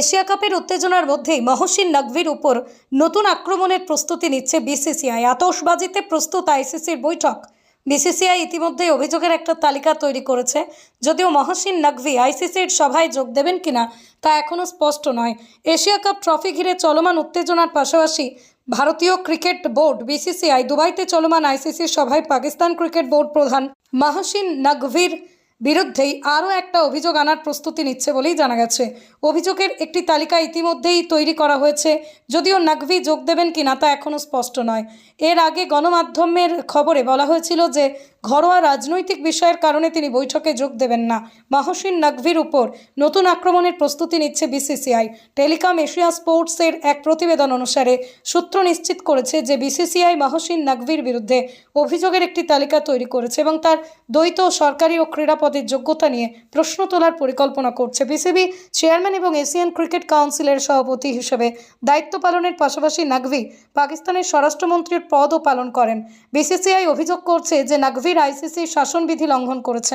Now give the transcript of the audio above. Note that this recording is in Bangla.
এশিয়া কাপের উত্তেজনার মধ্যেই মহসিন নকভির উপর নতুন আক্রমণের প্রস্তুতি নিচ্ছে বিসিসিআই। আতশবাজিতে প্রস্তুত আইসিসির বৈঠক। বিসিসিআই ইতিমধ্যেই অভিযোগের একটা তালিকা তৈরি করেছে। যদিও মহসিন নকভি আইসিসির সভায় যোগ দেবেন কিনা তা এখনও স্পষ্ট নয়। এশিয়া কাপ ট্রফি ঘিরে চলমান উত্তেজনার পাশাপাশি ভারতীয় ক্রিকেট বোর্ড বিসিসিআই, দুবাইতে চলমান আইসিসির সভায় পাকিস্তান ক্রিকেট বোর্ড প্রধান মাহসিন নকভির বিরুদ্ধেই আরও একটা অভিযোগ আনার প্রস্তুতি নিচ্ছে বলেই জানা গেছে। অভিযোগের একটি তালিকা ইতিমধ্যেই তৈরি করা হয়েছে, যদিও নাকভি যোগ দেবেন কি না তা এখনও স্পষ্ট নয়। এর আগে গণমাধ্যমের খবরে বলা হয়েছিল যে, ঘরোয়া রাজনৈতিক বিষয়ের কারণে তিনি বৈঠকে যোগ দেবেন না। মাহসিন নাকভির উপর নতুন আক্রমণের প্রস্তুতি নিচ্ছে বিসিসিআই। টেলিকম এশিয়া স্পোর্টসের এক প্রতিবেদন অনুসারে সূত্র নিশ্চিত করেছে যে, বিসিসিআই মাহসিন নাকভির বিরুদ্ধে অভিযোগের একটি তালিকা তৈরি করেছে এবং তার দ্বৈত সরকারি ও ক্রীড়া পদের যোগ্যতা নিয়ে প্রশ্ন তোলার পরিকল্পনা করছে বিসিবি চেয়ারম্যান এবং এশিয়ান ক্রিকেট কাউন্সিলের সভাপতি হিসেবে দায়িত্ব পালনের পাশাপাশি নাগভি পাকিস্তানের স্বরাষ্ট্রমন্ত্রীর পদও পালন করেন। বিসিসিআই অভিযোগ করছে যে নাগভির আইসিসির শাসনবিধি লঙ্ঘন করেছে।